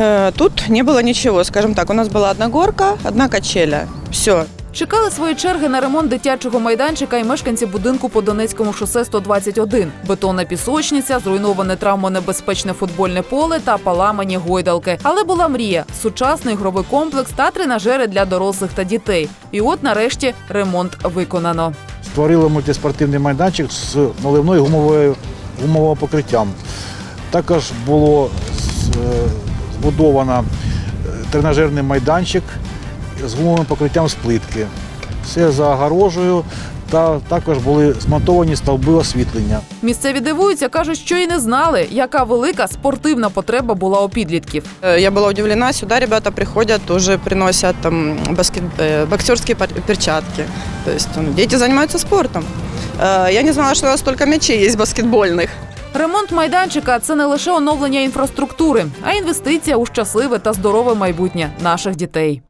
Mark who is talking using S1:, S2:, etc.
S1: Э, Тут не было ничего, скажем так. У нас была одна горка, одна качеля. Все.
S2: Чекали свої черги на ремонт дитячого майданчика і мешканці будинку по Донецькому шосе 121. Бетонна пісочниця, зруйноване травмонебезпечне футбольне поле та поламані гойдалки. Але була мрія сучасний ігровий комплекс та тренажери для дорослих та дітей. І от нарешті ремонт виконано.
S3: Створили мультиспортивний майданчик з наливною гумовою гумовим покриттям. Також було з- е, збудовано е, тренажерний майданчик з гумовим покриттям з плитки. Все за огорожею та також були змонтовані стовби освітлення.
S2: Місцеві дивуються, кажуть, що й не знали, яка велика спортивна потреба була у підлітків.
S1: Э, Я была удивлена. Сюда ребята приходят, тоже приносят там баскет, э, боксерские пер- перчатки. То есть ну, дети занимаются спортом. Э, Я не знала, что у нас столько мячей есть баскетбольных.
S2: Ремонт майданчика це не лише оновлення інфраструктури, а інвестиція у щасливе та здорове майбутнє наших дітей.